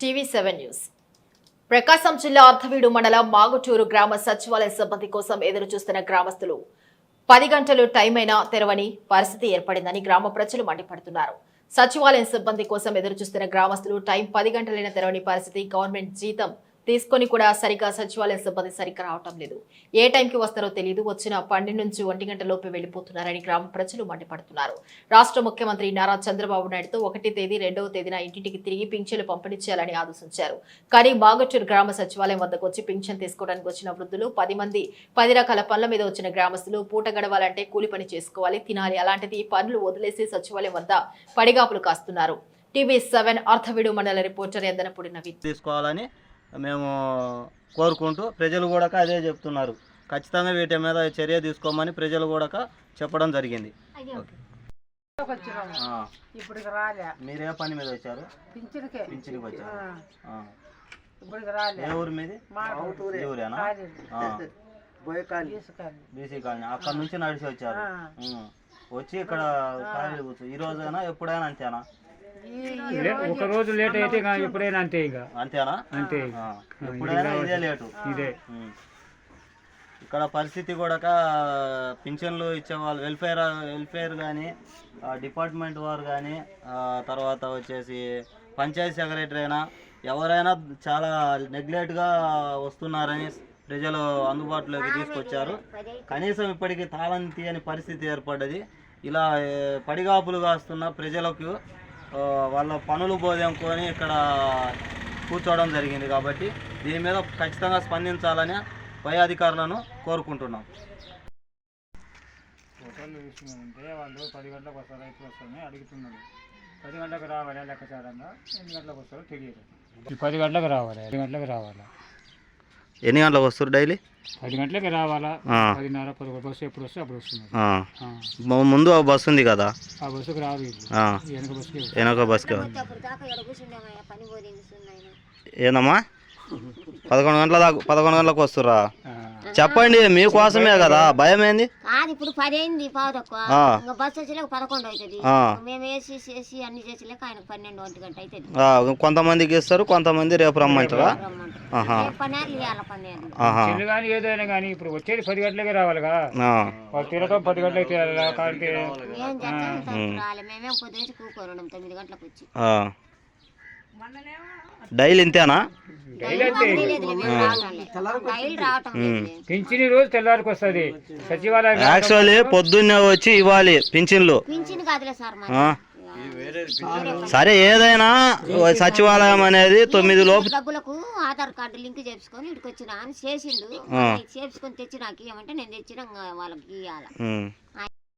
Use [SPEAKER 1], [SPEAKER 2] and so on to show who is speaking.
[SPEAKER 1] TV seven news. ప్రకాశం జిల్లా అర్థవీడు మండలం మాగుటూరు గ్రామ సచివాలయ సిబ్బంది కోసం ఎదురు చూస్తున్న గ్రామస్తులు పది గంటలు టైం అయినా తెరవని పరిస్థితి ఏర్పడిందని గ్రామ ప్రజలు మండిపడుతున్నారు. సచివాలయం సిబ్బంది కోసం ఎదురు చూస్తున్న గ్రామస్తులు టైం పది గంటలైన తెరవని పరిస్థితి గవర్నమెంట్ జీతం తీసుకొని కూడా సరిగా సచివాలయ సిబ్బంది సరిగ్గా రావటం లేదు. ఏ టైంకి వస్తారో తెలియదు వచ్చిన పన్నెండు నుంచి ఒంటి గంట లోపే వెళ్ళిపోతున్నారని గ్రామ ప్రజలు మండిపడుతున్నారు. రాష్ట్ర ముఖ్యమంత్రి నారా చంద్రబాబు నాయుడుతో ఒకటి తేదీ రెండవ తేదీన ఇంటింటికి తిరిగి పింఛన్లు పంపిణీ చేయాలని ఆదేశించారు. కానీ బాగట్టూరు గ్రామ సచివాలయం వద్దకు వచ్చి పింఛన్ తీసుకోవడానికి వచ్చిన వృద్ధులు పది మంది పది రకాల పనుల మీద వచ్చిన గ్రామస్తులు పూట గడవాలంటే కూలి పని చేసుకోవాలి తినాలి. అలాంటిది పనులు వదిలేసి సచివాలయం వద్ద పడిగాపులు కాస్తున్నారు. టీవీ సెవెన్ అర్థవిడు మండల రిపోర్టర్ ఎందనపూడి నవీన్.
[SPEAKER 2] తీసుకోవాలని మేము కోరుకుంటూ ప్రజలు కూడా అదే చెప్తున్నారు. ఖచ్చితంగా వీటి మీద చర్య తీసుకోమని ప్రజలు కూడా చెప్పడం జరిగింది. మీరు ఏ పని మీద వచ్చారు?
[SPEAKER 3] పింఛన్కే.
[SPEAKER 2] ఏ ఊరు మీది? ఊరేనా బీసీ కాలనీ. అక్కడ నుంచి నడిచి వచ్చారు. వచ్చి ఇక్కడ ఈ రోజైనా ఎప్పుడైనా అంతేనా?
[SPEAKER 4] ఒక రోజు లేట్ అయితే ఇక ఎప్పుడైనా అంతే ఇక.
[SPEAKER 2] అంతేనా?
[SPEAKER 4] అంతే
[SPEAKER 2] ఎప్పుడైనా ఇదే లేటు.
[SPEAKER 4] ఇదే.
[SPEAKER 2] ఇక్కడ పరిస్థితి కూడా పింఛన్లు ఇచ్చేవాళ్ళు వెల్ఫేర్ వెల్ఫేర్ కానీ డిపార్ట్మెంట్ వారు కానీ తర్వాత వచ్చేసి పంచాయతీ సెక్రటరీ అయినా ఎవరైనా చాలా నెగ్లెక్ట్గా వస్తున్నారని ప్రజలు అందుబాటులోకి తీసుకొచ్చారు. కనీసం ఇప్పటికీ తాళం తీయని పరిస్థితి ఏర్పడ్డది. ఇలా పడిగాపులు కాస్తున్న ప్రజలకు వాళ్ళ పనులు బోధంకొని ఇక్కడ కూర్చోవడం జరిగింది కాబట్టి దీని మీద ఖచ్చితంగా స్పందించాలని పై అధికారులను కోరుకుంటున్నాం.
[SPEAKER 4] హోటల్లో తీసుకున్నామంటే వాళ్ళు పది గంటలకు వస్తారు ఎప్పుడు వస్తారని అడుగుతున్నాడు పది గంటలకు రావాలి లెక్కచారంగా? ఎన్ని గంటలకు వస్తారో తెలియదు. పది గంటలకు రావాలి పది గంటలకు రావాలా?
[SPEAKER 2] ఎన్ని గంటలకు వస్తారు డైలీ?
[SPEAKER 4] పది గంటలకి రావాలా. పదిన్నర పదకొండు బస్సు ఎప్పుడు వస్తే అప్పుడు.
[SPEAKER 2] మ- ముందు ఆ బస్సు ఉంది కదా?
[SPEAKER 4] ఆ బస్సుకి రాదు. వెనక బస్సుకి
[SPEAKER 2] వెనక బస్కి ఏందమ్మా? పదకొండు గంటల దాకా పదకొండు గంటలకు వస్తురా. చెప్పండి మీకోసమే కదా. భయం ఏంది
[SPEAKER 5] కాదు ఇప్పుడు పది అయింది పావు తక్కువ.
[SPEAKER 2] ఆ.
[SPEAKER 5] ఇంకా బస్సు వచ్చేలేక పదకొండు అవుతుంది.
[SPEAKER 2] ఆ.
[SPEAKER 5] మేము వేసి చేసి అన్ని చేసేలేక ఆయన పన్నెండు ఒంటి గంట అవుతుంది.
[SPEAKER 2] ఆ, కొంతమందికి ఇస్తారు కొంతమంది రేపు రమ్మంటారా? ఆహా.
[SPEAKER 5] పన్నెండు ఇవాళ పన్నెండు.
[SPEAKER 2] ఆహా.
[SPEAKER 4] చెల్లు కానీ ఏదైనా కానీ ఇప్పుడు వచ్చేది పది గంటలకే రావాలిగా.
[SPEAKER 2] ఆ.
[SPEAKER 4] వాళ్ళు తిరగడం పది గంటలకు తిరగాలి కాబట్టి
[SPEAKER 5] ఏం చేస్తాం రాలే. మేమేం పొద్దు నుంచి కూకోరున్నాం తొమ్మిది గంటలకు వచ్చి.
[SPEAKER 2] ఆ. డైలీ ఇంతేనా?
[SPEAKER 4] పింఛని రోజు తెల్లారికి వస్తుంది. సచివాలయం
[SPEAKER 2] యాక్చువల్లీ పొద్దున్నే వచ్చి ఇవ్వాలి పింఛన్లు.
[SPEAKER 5] పింఛన్ కాదులే సార్
[SPEAKER 2] ఏదైనా సచివాలయం అనేది తొమ్మిది లోపు
[SPEAKER 5] డబ్బులకు ఆధార్ కార్డు లింక్ చేసుకొని ఇక్కడికి వచ్చిన అని చేసిండు. చేసుకొని తెచ్చి నాకు ఇవ్వమంటే నేను తెచ్చిన వాళ్ళకి ఇవ్వాలి.